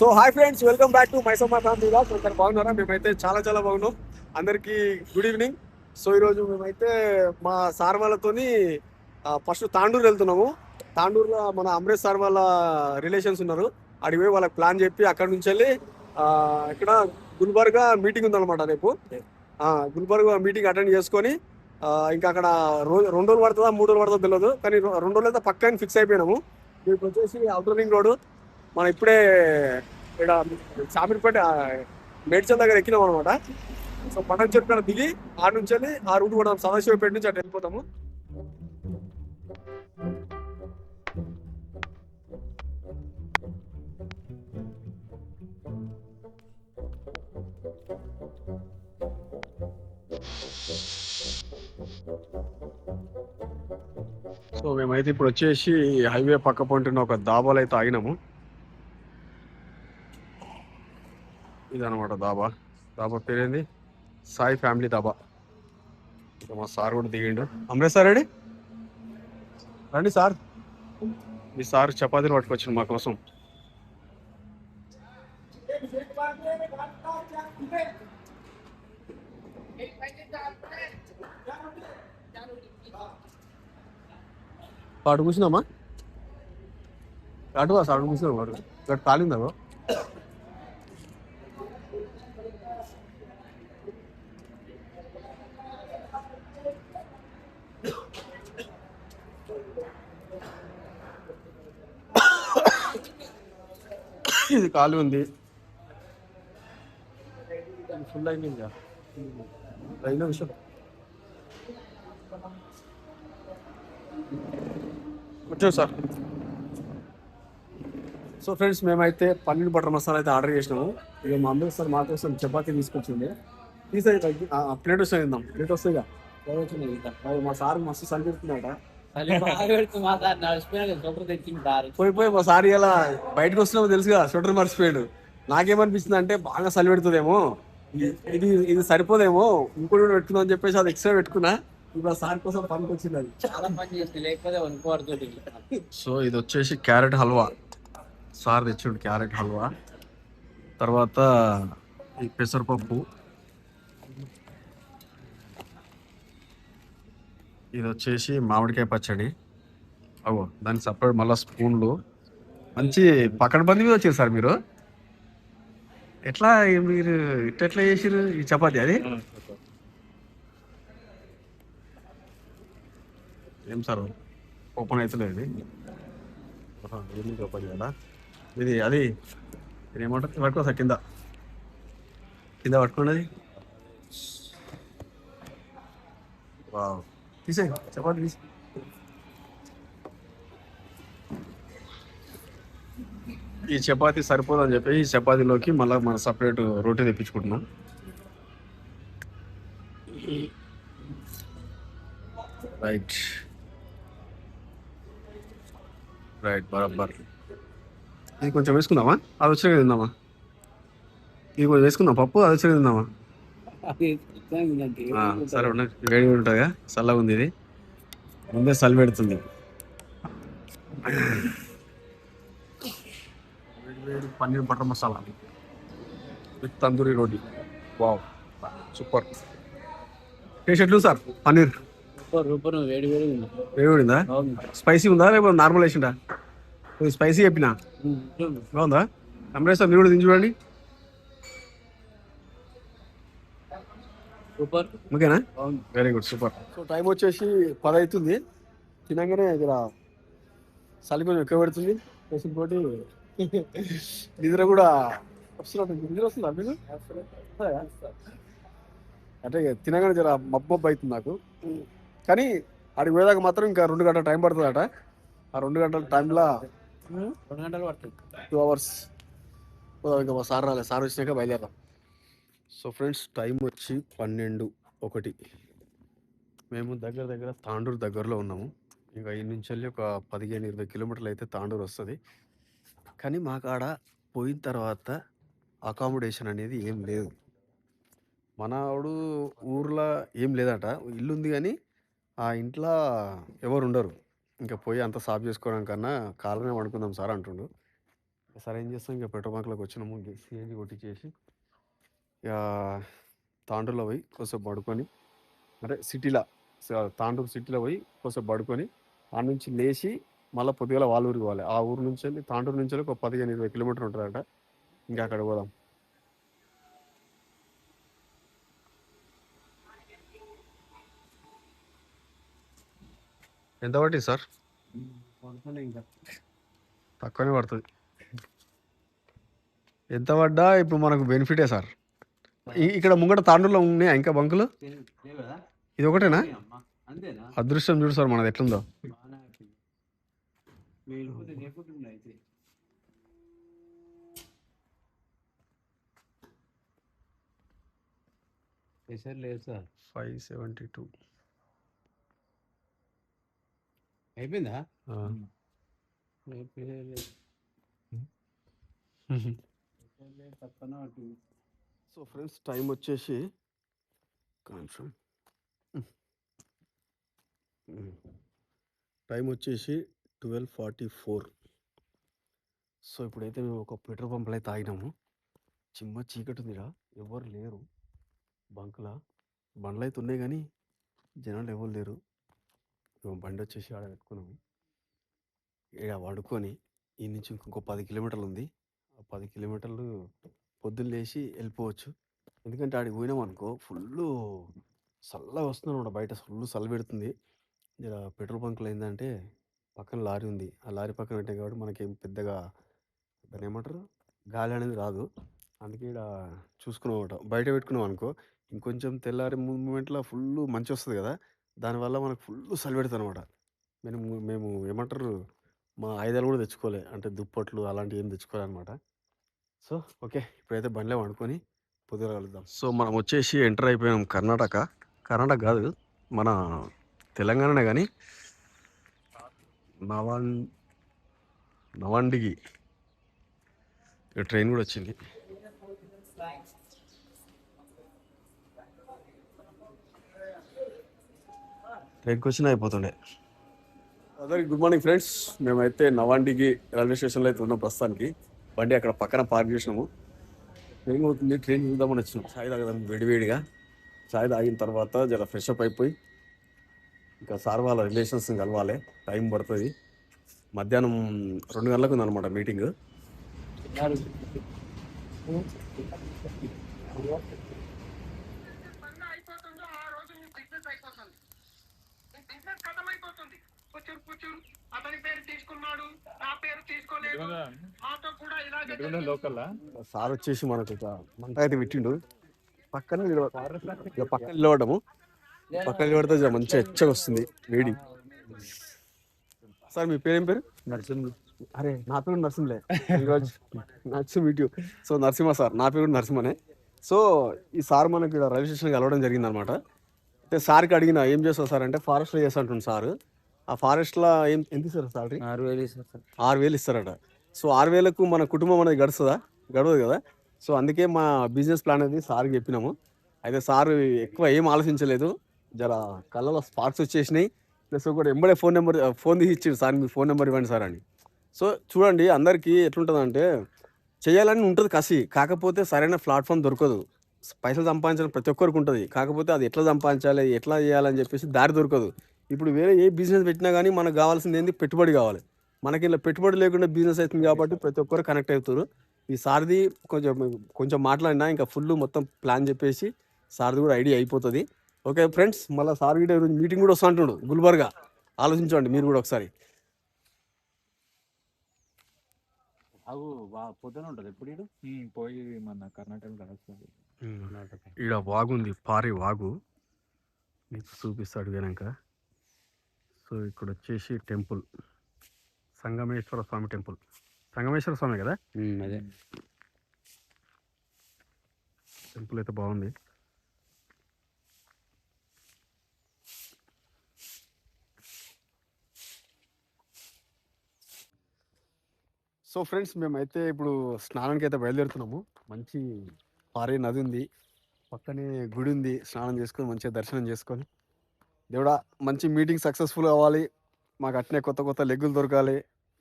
So hi friends welcome back to Maisamma family vlogs అందరు బాగున్నారా? మేమైతే చాలా చాలా బాగున్నాం. అందరికీ గుడ్ ఈవినింగ్. సో ఈరోజు మేమైతే మా సార్ వాళ్ళతోని ఫస్ట్ తాండూరు వెళ్తున్నాము. తాండూరులో మన అమరేష్ సార్ వాళ్ళ రిలేషన్స్ ఉన్నారు. అడిగి వాళ్ళకి ప్లాన్ చెప్పి అక్కడ నుంచి వెళ్ళి ఇక్కడ గుల్బర్గా మీటింగ్ ఉందన్నమాట రేపు. గుల్బర్గా మీటింగ్ అటెండ్ చేసుకొని ఇంకా అక్కడ రోజు రెండు రోజులు పడుతుందా మూడు రోజులు పడుతుందో తెలియదు కానీ రెండు రోజులు అయితే పక్కన ఫిక్స్ అయిపోయినాము. ఇప్పుడు వచ్చేసి అవుటర్ రింగ్ రోడ్ మనం ఇప్పుడే ఇక్కడ సామిరిపేట మేడ్చల్ దగ్గర ఎక్కినాం అనమాట సో పండగ చెట్టు దిగి ఆ నుంచి వెళ్ళి ఆ రూట్ కూడా సదాశివపేట నుంచి అటు వెళ్ళిపోతాము. సో మేమైతే ఇప్పుడు వచ్చేసి హైవే పక్క పంటున్న ఒక దాబాలో అయితే ఆగినాము. ఇదనమాట దాబా. దాబా పేరేంది? సాయి ఫ్యామిలీ దాబా. మా సార్ కూడా దిగిండు. Amaresh sir ready? రండి సార్. మీ సార్ చపాతీలు పట్టుకొచ్చిండు మా కోసం. పాటు కూర్చున్నామా అటు సార్ కూర్చున్నాం వాడు ఇక్కడ కాలిందా? ఇది ఖాళీ ఉంది. ఫుల్ అయింది రైలు విషయం. వచ్చాం సార్. సో ఫ్రెండ్స్ మేమైతే పన్నీర్ బటర్ మసాలా అయితే ఆర్డర్ చేసినాము. ఇక మా అమ్మ సార్ మా కోసం చపాతీ తీసుకొచ్చింది. తీసే ప్లేట్ వస్తుంది తిందాం. ప్లేట్ వస్తుందిగా అది మా సార్ మస్తు సంకెడుతున్నాడ పోయి పోయి మా సార్ ఇలా బయటకు వస్తున్నామో తెలుసుగా స్వెటర్ మర్చిపోయాడు. నాకేమనిపిస్తుంది అంటే బాగా చలి పెడుతుందేమో. ఇది- ఇది ఇది సరిపోదేమో ఇంకోటి కూడా పెట్టుకుందాం అని చెప్పేసి అది ఎక్స్ట్రా పెట్టుకున్నా. ఇప్పుడు ఆ సార్ కోసం పనికి వచ్చింది అది. చాలా పని చేస్తే లేకపోతే సో ఇది వచ్చేసి క్యారెట్ హల్వా. సార్ తెచ్చిండు క్యారెట్ హల్వా. తర్వాత ఈ పెసరపప్పు. ఇది వచ్చేసి మామిడికాయ పచ్చడి. అవో దానికి సపరేట్ మళ్ళీ స్పూన్లు. మంచి పకడ్బందీ మీద వచ్చారు సార్ మీరు. ఎట్లా మీరు ఇట్లా ఎట్లా చేసిరు ఈ చపాతి అది? ఏం సార్ ఓపెన్ అవుతలేదు ఇది అది ఇది ఏమంటారు? పట్టుకో సార్ కింద. కింద పట్టుకున్నది వావ్. తీసే చపాతి తీసి ఈ చపాతీ సరిపోదని చెప్పి ఈ చపాతీలోకి మళ్ళీ మన సపరేట్ రోటీ తెప్పించుకుంటున్నాం. రైట్. రైట్ బరాబర్. ఇది కొంచెం వేసుకుందామా? అది వచ్చినాక తిందామా? ఇది కొంచెం వేసుకుందాం. పప్పు అది వచ్చినాక తిందామా? సరే ఉండండి వేడి ఉంటుందిగా. చల్లగా ఉంది ఇది. ముందే చలి పెడుతుంది. Paneer butter masala. With tandoori roti. Wow. Super. Taste ఎట్లు సార్? పన్నీర్? వేడి వేడి ఉంది. వేడి ఉందా? స్పైసీ ఉందా? లేకపోతే నార్మల్ వేసిండా కొద్దిగా స్పైసీ చెప్పినా? బాగుందా? అమరేష్ సార్ మీరు కూడా తిని చూడండి రూపర్ ఓకేనా? బాగుంది. Very good super so time వచ్చేసి పది అవుతుంది తినగానే జర చలి కొంచెం ఎక్కువ పెడుతుంది. పేషెంట్ తోటి నిద్ర కూడా వస్తున్నట్టు నిద్ర వస్తుందా మీరు అంటే తినగానే జర మబ్బు మబ్బు అవుతుంది నాకు. కానీ అడిగి పోయేదాకా మాత్రం ఇంకా రెండు గంటల టైం పడుతుందట. ఆ రెండు గంటల టైంలో రెండు గంటలు పడుతుంది. టూ అవర్స్ ఇంకా మా సార్ రాలేదు సార్ వచ్చినాక బయలుదేరాం సో ఫ్రెండ్స్ టైం వచ్చి పన్నెండు ఒకటి. మేము దగ్గర దగ్గర తాండూరు దగ్గరలో ఉన్నాము. ఇంకా ఈ నుంచి వెళ్ళి ఒక పదిహేను ఇరవై కిలోమీటర్లు అయితే తాండూరు వస్తుంది. కానీ మా కాడ పోయిన తర్వాత అకామిడేషన్ అనేది ఏం లేదు. మనవాడు ఊర్లో ఏం లేదట. ఇల్లు ఉంది కానీ ఆ ఇంట్లో ఎవరు ఉండరు. ఇంకా పోయి అంత సాఫ్ చేసుకోవడం కన్నా కాలనే వండుకుందాం సార్ అంటుండు. సరే ఏం చేస్తాం ఇంకా పెట్రోల్ బంక్లోకి వచ్చినాము సిఎన్జి కొట్టించేసి ఇక తాండూరులో పోయి కొంచెం పడుకొని అంటే సిటీలో తాండూరు సిటీలో పోయి కొంచెం పడుకొని ఆ నుంచి లేచి మళ్ళీ పొద్దుగల వాళ్ళ ఊరికి పోవాలి. ఆ ఊరు నుంచి వెళ్ళి తాండూరు నుంచి వెళ్ళి ఒక పదిహేను ఇరవై కిలోమీటర్ ఉంటుందట. ఇంకా అక్కడ పోదాం. ఎంత పట్టింది సార్? తక్కువనే పడుతుంది. ఎంత పడ్డా? ఇప్పుడు మనకు బెనిఫిటే సార్. ఇక్కడ ముంగట తాండూరులో ఉన్నాయా ఇంకా బంకులు? ఇది ఒకటేనా? అమ్మా అంతేనా? అదృష్టం చూడు సార్ మనది ఎట్లుందో. లేదు సార్. Five seventy two. అయిపోయిందా? సో ఫ్రెండ్స్ టైం వచ్చేసి టైం వచ్చేసి ట్వెల్వ్ ఫార్టీ ఫోర్. సో ఇప్పుడైతే మేము ఒక పెట్రోల్ పంపులో అయితే ఆగినాము. చిమ్మ చీకటి ఉందిరా ఎవరు లేరు. బంకులా బండ్లు అయితే ఉన్నాయి కానీ జనాలు ఎవరు లేరు. బండి వచ్చేసి ఆడ పెట్టుకున్నాము. ఇక్కడ పడుకొని ఈ నుంచి ఇంకొక పది కిలోమీటర్లు ఉంది ఆ పది కిలోమీటర్లు పొద్దున్న లేచి వెళ్ళిపోవచ్చు. ఎందుకంటే ఆడికి పోయినాం అనుకో ఫుల్ చల్లగా వస్తుంది అనమాట బయట ఫుల్ చల్ల పెడుతుంది. జర పెట్రోల్ బంక్లో ఏంటంటే పక్కన లారీ ఉంది. ఆ లారీ పక్కన పెట్టాం కాబట్టి మనకేం పెద్దగా ఏమంటారు? గాలి అనేది రాదు. అందుకే ఇక్కడ చూసుకున్నాం బయట పెట్టుకున్నాం అనుకో ఇంకొంచెం తెల్లారి మూమెంట్లో ఫుల్ మంచి వస్తుంది కదా. దానివల్ల మనకు ఫుల్ చలి పెడుతుంది అనమాట మేము మేము ఏమంటారు మా ఆయుధాలు కూడా తెచ్చుకోలే. అంటే దుప్పట్లు అలాంటివి ఏం తెచ్చుకోలే అనమాట సో ఓకే ఇప్పుడైతే బండిలో వండుకొని పొద్దున కలుద్దాం. సో మనం వచ్చేసి ఎంటర్ అయిపోయాం కర్ణాటక. కర్ణాటక కాదు మన తెలంగాణనే కానీ నవాన్ నవాండిగి. ట్రైన్ కూడా వచ్చింది. ట్రైన్కి వచ్చినా అయిపోతుండే. అందరికి గుడ్ మార్నింగ్ ఫ్రెండ్స్. మేమైతే నవాండికి రైల్వే స్టేషన్లో అయితే ఉన్నాం ప్రస్తుతానికి. బండి అక్కడ పక్కన పార్క్ చేసినాము. ట్రైన్ అవుతుంది ట్రైన్ చూద్దామని వచ్చినాం. చాయ్ తాగదాం వేడివేడిగా. చాయ్ తాగిన తర్వాత జర ఫ్రెష్ అప్ అయిపోయి ఇంకా సార్ వాళ్ళ రిలేషన్స్ కలవాలి. టైం పడుతుంది. మధ్యాహ్నం రెండు గంటలకు ఉందన్నమాట మీటింగ్ పన్ను అయిపోతుందో ఆ రోజు మీ బిజినెస్ అయిపోతుంది మీ బిజినెస్ ఖతం అయిపోతుంది కూర్చురు కూర్చురు అతని పేరు తీసుకున్నాడు నా పేరు తీసుకోలేదు. మాతో కూడా ఇలాగే జరిగింది. సార్ వచ్చేసి మనకు ఒక మంట అయితే పెట్టిండు. పక్కన ఇక పక్కన నిలబడము పక్కన నిలబడితే మంచిగా ఎచ్చగా వస్తుంది వేడి. సార్ మీ పేరేం పేరు? నరసింహ. అరే నా పేరు నరసింహలే. ఈరోజు Narasimha video. So Narasimha sir నా పేరు నరసింహనే. సో ఈ సార్ మనకి ఇక్కడ రైల్వే స్టేషన్ కలవడం జరిగింది అనమాట అయితే సార్కి అడిగిన ఏం చేస్తావు సార్ అంటే ఫారెస్ట్లో చేస్తా అంటుంది సార్. ఆ ఫారెస్ట్లో ఏం ఎంత ఇస్తారు సాలరీ ఆరు వేలు ఇస్తారు సార్. ఆరు వేలు ఇస్తారట. సో ఆరు వేలకు మన కుటుంబం అనేది గడుస్తుందా? గడవదు కదా? సో అందుకే మా బిజినెస్ ప్లాన్ అనేది సార్కి చెప్పినాము. అయితే సార్ ఎక్కువ ఏం ఆలోచించలేదు. జర కళ్ళలో స్పార్క్స్ వచ్చేసినాయి. ప్లస్ కూడా ఎంబడే ఫోన్ నెంబర్ ఫోన్ తీసి ఇచ్చిండు సార్ మీ ఫోన్ నెంబర్ ఇవ్వండి సార్ అని. సో చూడండి అందరికీ ఎట్లుంటుందంటే చేయాలని ఉంటుంది కసి. కాకపోతే సరైన ప్లాట్ఫామ్ దొరకదు. పైసలు సంపాదించడం ప్రతి ఒక్కరికి ఉంటుంది. కాకపోతే అది ఎట్లా సంపాదించాలి ఎట్లా చేయాలని చెప్పేసి దారి దొరకదు. ఇప్పుడు వేరే ఏ బిజినెస్ పెట్టినా కానీ మనకు కావాల్సింది ఏంది? పెట్టుబడి కావాలి. మనకి ఇలా పెట్టుబడి లేకుండా బిజినెస్ అవుతుంది కాబట్టి ప్రతి ఒక్కరు కనెక్ట్ అవుతారు. ఈ సార్ది కొంచెం కొంచెం మాట్లాడినా ఇంకా ఫుల్ మొత్తం ప్లాన్ చెప్పేసి సార్ది కూడా ఐడియా అయిపోతుంది. ఓకే ఫ్రెండ్స్ మళ్ళీ సార్ వీడియో ఈరోజు మీటింగ్ కూడా వస్తా అంటున్నాడు. గుల్బర్గా. ఆలోచించండి మీరు కూడా ఒకసారి. పొద్దున ఉంటుంది. ఎప్పుడు? పోయి మన కర్ణాటక. కలుస్తుంది ఈడ వాగుంది. పారి వాగు. మీకు చూపిస్తాడు వెనక. సో ఇక్కడ వచ్చేసి టెంపుల్. సంగమేశ్వర స్వామి టెంపుల్. సంగమేశ్వర స్వామి కదా? అదే. టెంపుల్ అయితే బాగుంది. సో ఫ్రెండ్స్ మేమైతే ఇప్పుడు స్నానానికి అయితే బయలుదేరుతున్నాము. మంచి పారే నది ఉంది. పక్కనే గుడి ఉంది. స్నానం చేసుకొని మంచిగా దర్శనం చేసుకొని దేవుడా మంచి మీటింగ్ సక్సెస్ఫుల్ అవ్వాలి. మాకు అట్నే కొత్త కొత్త లెగ్గులు దొరకాలి.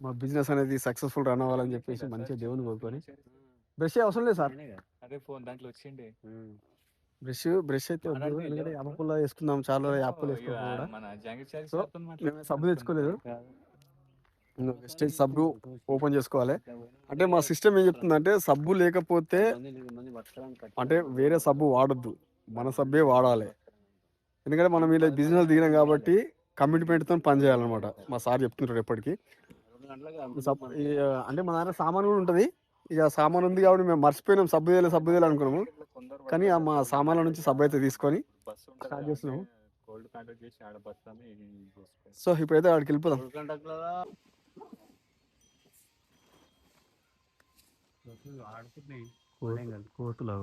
మా బిజినెస్ అనేది సక్సెస్ఫుల్ రన్ అవ్వాలని చెప్పేసి మంచిగా దేవుని కోరుకొని. బ్రష్ అవసరం లేదు సార్. అదే ఫోన్ దాంట్లో వచ్చిండే బ్రష్ బ్రష్ అయితే అప్పుల్లో వేసుకుందాం చాలా అప్పులు. మేము సబ్బు తెచ్చుకోలేదు. సబ్బు ఓపెన్ చేసుకోవాలి. అంటే మా సిస్టమ్ ఏం చెప్తుందంటే సబ్బు లేకపోతే అంటే వేరే సబ్బు వాడొద్దు. మన సబ్బే వాడాలి. ఎందుకంటే మనం ఇలా బిజినెస్ దిగినాం కాబట్టి కమిట్మెంట్తో పని చేయాలన్నమాట. మా సార్ చెప్తుంటారు ఎప్పటికీ. అంటే మన దగ్గర సామాన్ కూడా ఉంటుంది. ఇక సామాన్ ఉంది కాబట్టి మేము మర్చిపోయినాం. సబ్బు చేయాలి సబ్బు చేయాలి అనుకున్నాము. కానీ ఆ మా సామాన్ల నుంచి సబ్బు అయితే తీసుకొని స్టార్ట్ చేస్తున్నాము. సో ఇప్పుడైతే అక్కడికి వెళ్ళిపోదాం. కోతులు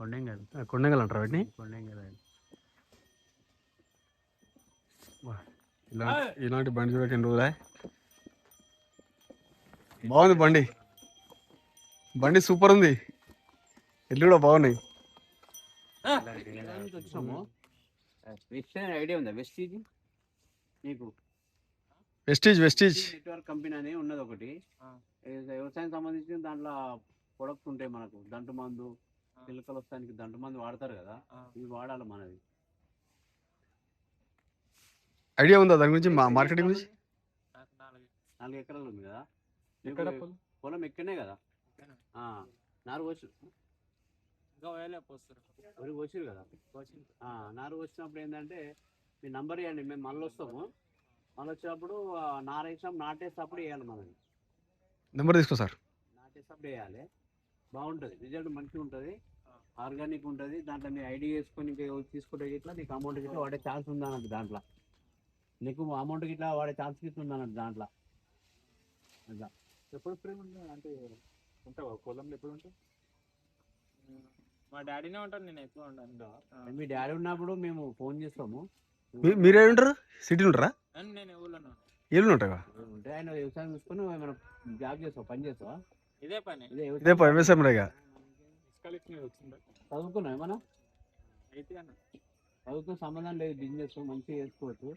కొండంగల్. అంటారు వాటిని? వా, ఇలాంటి ఇలాంటి బండి చూడక ఎన్ని రోజులే బాగుంది బండి. బండి సూపర్ ఉంది. ఇల్లు కూడా బాగున్నాయి. ఐడియా ఉందా? వెస్టీజ్? నీకు? Vestige Vestige. నెట్వర్క్ కంపెనీ అని ఉన్నది ఒకటి. వ్యవసాయం సంబంధించిన దాంట్లో ప్రొడక్ట్స్ ఉంటాయి మనకు. దంటు మందు పిల్లకలు వస్తానికి దంటు మందు వాడతారు కదా. ఇవి వాడాలి మనది. ఐడియా ఉందా దాని గురించి? మా మార్కెటింగ్ గురించి? నాలుగు ఎకరాలు ఉంది కదా. ఎక్కడ పొలం? ఎక్కడనే కదా? ఆ, నారు వచ్చి వరి వచ్చిరు కదా? ఆ, నారు వచ్చినప్పుడు ఏంటంటే మీ నంబర్ ఇవ్వండి మేము మళ్ళీ వస్తాము. మళ్ళీ వచ్చినప్పుడు నారు వేసినప్పుడు నాటేసినప్పుడు వేయాలి మనది. నెంబర్ తీసుకో సార్. నాటేసినప్పుడు వేయాలి. బాగుంటుంది. రిజల్ట్ మంచిగా ఉంటుంది. ఆర్గానిక్ ఉంటుంది. దాంట్లో మీ ఐడి వేసుకొని తీసుకుంటే ఇట్లా నీకు అమౌంట్ గిట్లా వాడే ఛాన్స్ ఉంది దాంట్లో. నీకు అమౌంట్ గిట్లా వాడే ఛాన్స్ గిట్లా దాంట్లో. అట్లా. ఎప్పుడు ఫ్రీ ఉంటా అంటే ఉంటావా? పొలంలో ఎప్పుడు ఉంటావు? మా డాడీనే ఉంటాను నేను ఎక్కువ ఉంటాను మీ డాడీ ఉన్నప్పుడు మేము ఫోన్ చేస్తాము. మీరే ఉంటారు? సిటీ ఉంటారా నేను ఊళ్ళో. ఏళ్ళు ఉంటావా? ఉంటే ఆయన వ్యవసాయం చూసుకొని ఏమైనా జాబ్ చేస్తావా? పని చేస్తావా? ఇదే పని. ఇదే ఇదే పై వ్యవసాయం చదువుకున్నావు ఏమన్నా? అయితే అన్న. చదువుతో సంబంధం లేదు బిజినెస్ మంచిగా చేసుకోవచ్చు.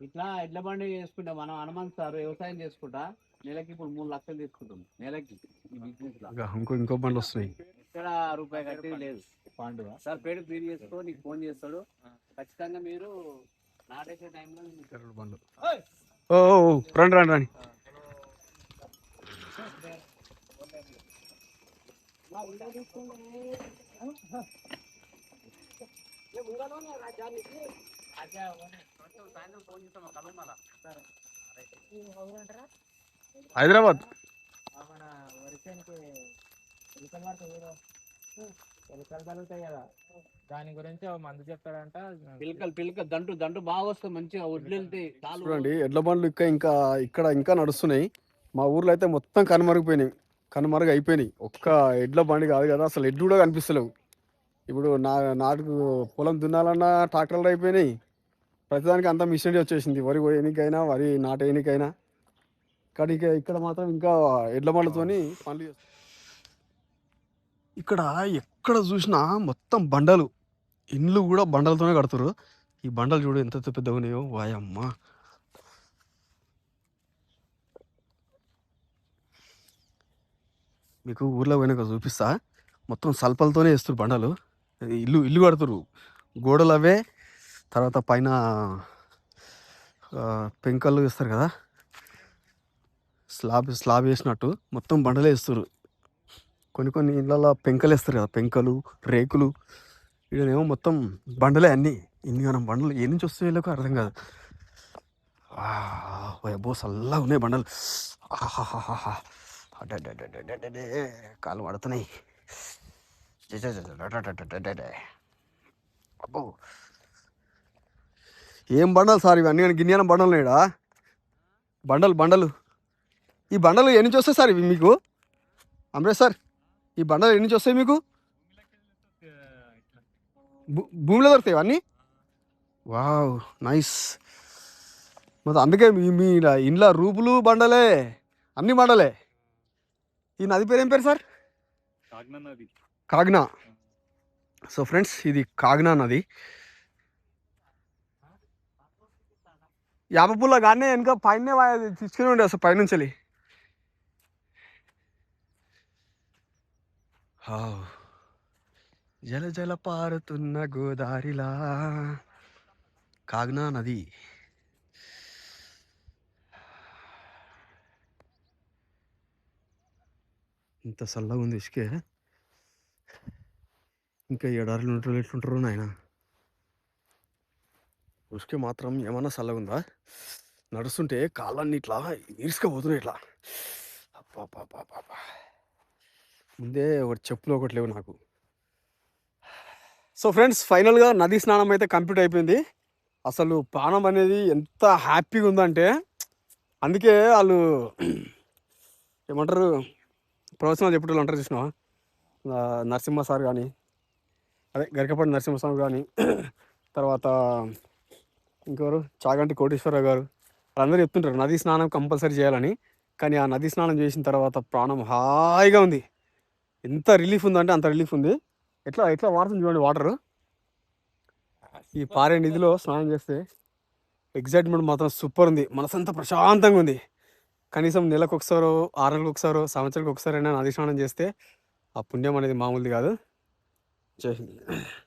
ఇట్లా ఎడ్ల బండి చేసుకుంటా మనం హనుమంత్ సార్ వ్యవసాయం చేసుకుంటా నెలకి ఇప్పుడు మూడు లక్షలు తీసుకుంటాం నెలకి ఈ బిజినెస్లో. ఇంకా ఇంకో బండ్లు వస్తున్నాయి. ఎక్కడ రూపాయి కట్టేది లేదు పాండువ సార్ పేరు క్లియర్ చేసుకో నీకు ఫోన్ చేస్తాడు. ఖచ్చితంగా మీరు నాటేసే టైంలో రెండు బండ్లు. ఓ ఓ, ఓ, రండి హైదరాబాద్. మన వరిసేనికి ఎలుకలు పడతాయి చూడు. ఎలుకలు తగులుతాయి కదా. దాని గురించి మందు చెప్తాడంట. పిలకలు పిలక దంటు దంటు బాగా వస్తుంది మంచిగా వడ్లు వెళ్తాయి చూడండి ఎడ్ల బండ్లు ఇంకా ఇంకా ఇక్కడ ఇంకా నడుస్తున్నాయి. మా ఊర్లో అయితే మొత్తం కనుమరుగిపోయినాయి. కనుమరుగు అయిపోయినాయి. ఒక్క ఎడ్ల బండి కాదు కదా అసలు ఎడ్లు కూడా కనిపిస్తలేవు. ఇప్పుడు నా నాటుకు పొలం దున్నాలన్నా ట్రాక్టర్లు అయిపోయినాయి. ప్రతిదానికి అంతా మిషనరీ వచ్చేసింది. వరి కోయనికైనా వరి నాటేయనికైనా కానీ ఇక్కడ మాత్రం ఇంకా ఎడ్ల బండ్లతోని పనులు ఇక్కడ ఎక్కడ చూసినా మొత్తం బండలు. ఇండ్లు కూడా బండలతోనే కడతారు ఈ బండలు చూడు ఎంత పెద్దగా ఉన్నాయో. వాయమ్మ. మీకు ఊర్లో పోయినాక చూపిస్తా. మొత్తం సల్పలతోనే వేస్తారు బండలు. ఇల్లు ఇల్లు కడుతురు గోడలు అవే తర్వాత పైన పెంకలు వేస్తారు కదా స్లాబ్ స్లాబ్ వేసినట్టు మొత్తం బండలే వేస్తారు కొన్ని కొన్ని ఇళ్ళల్లో పెంకలు వేస్తారు కదా పెంకలు రేకులు ఈడనేమో మొత్తం బండలే అన్నీ ఇన్ని మనం బండలు ఏ నుంచి వస్తాయో వీళ్ళకు అర్థం కాదు అబ్బో చల్లగా ఉన్నాయి బండలు. కాలు పడుతున్నాయి. అబ్బో ఏం బండలు సార్ ఇవన్నీ? కానీ గిన్నెన బండలు ఉన్నాయడా బండలు బండలు. ఈ బండలు ఎన్ని నుంచి వస్తాయి సార్ ఇవి మీకు? అమరేష్ సార్ ఈ బండలు ఎన్ని నుంచి వస్తాయి మీకు? భూ- భూమిలో దొరుకుతాయి అన్నీ వావ్ నైస్. మొత్తం అందుకే మీ మీ ఇంట్లో రూపులు బండలే అన్ని బండలే. ఈ నది పేరు ఏం పేరు సార్? కాగ్నా నది. కాగ్నా. సో ఫ్రెండ్స్ ఇది కాగ్నా నది. యాప పుల్ల కానీ వెనుక పైన తీసుకుని ఉండే అసలు పైనుంచి వెళ్ళి. హావ్. జల జల పారుతున్న గోదారిలా కాగ్నా నది ఇంత చల్లగా ఉంది ఇసుకే ఇంకా ఎడారులు ఉంటారు ఎట్లుంటారు నాయనా ఉసుకే మాత్రం ఏమన్నా చల్లగుందా నడుస్తుంటే కాళ్ళన్నీ ఇట్లా ఈర్చుకపోతున్నాయి ఇట్లా. అబ్బా ముందే ఒకటి చెప్పులు ఒకటి లేవు నాకు. సో ఫ్రెండ్స్ ఫైనల్గా నదీ స్నానం అయితే కంప్లీట్ అయిపోయింది. అసలు ప్రాణం అనేది ఎంత హ్యాపీగా ఉందంటే అందుకే వాళ్ళు ఏమంటారు? ప్రవచనాలు చెప్పేటోళ్ళు అంటారు చూసినా నరసింహ సార్ కానీ అదే గరికపాటి నరసింహ స్వామి కానీ తర్వాత ఇంకెవరు? చాగంటి కోటేశ్వరరావు గారు. వాళ్ళందరూ చెప్తుంటారు నదీ స్నానం కంపల్సరీ చేయాలని. కానీ ఆ నదీ స్నానం చేసిన తర్వాత ప్రాణం హాయిగా ఉంది. ఎంత రిలీఫ్ ఉందంటే అంత రిలీఫ్ ఉంది. ఎట్లా ఎట్లా వాడుతుంది చూడండి వాటర్. ఈ పారే నిధిలో స్నానం చేస్తే ఎగ్జైట్మెంట్ మాత్రం సూపర్ ఉంది. మనసంతా ప్రశాంతంగా ఉంది. కనీసం నెలకు ఒకసారో ఆరు నెలలకు ఒకసారో సంవత్సరానికి ఒకసారైనా నది స్నానం చేస్తే ఆ పుణ్యం అనేది మామూలుది కాదు. జై హింద్.